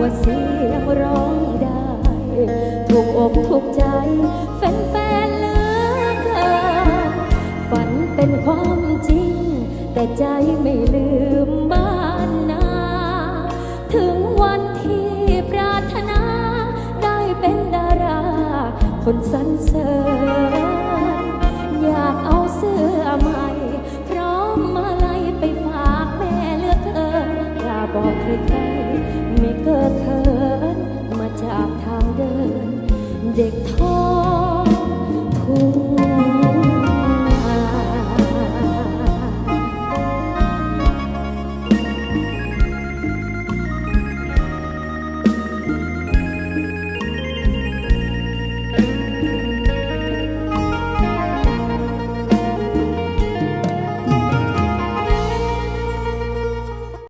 ว่าเสียงร้องได้ ถูกอกถูกใจแฟนๆเลิกเกินฝันเป็นความจริง แต่ใจไม่ลืมบ้านนา ถึงวันที่ปรารถนาได้เป็นดารา คนสรรเสริญอยากเอาเสื้อใหม่พร้อมมาลัยไปฝากแม่เลือกเธออย่าบอกใคร ไม่เกิดเขินมาจากทางเดิน เด็กท้อ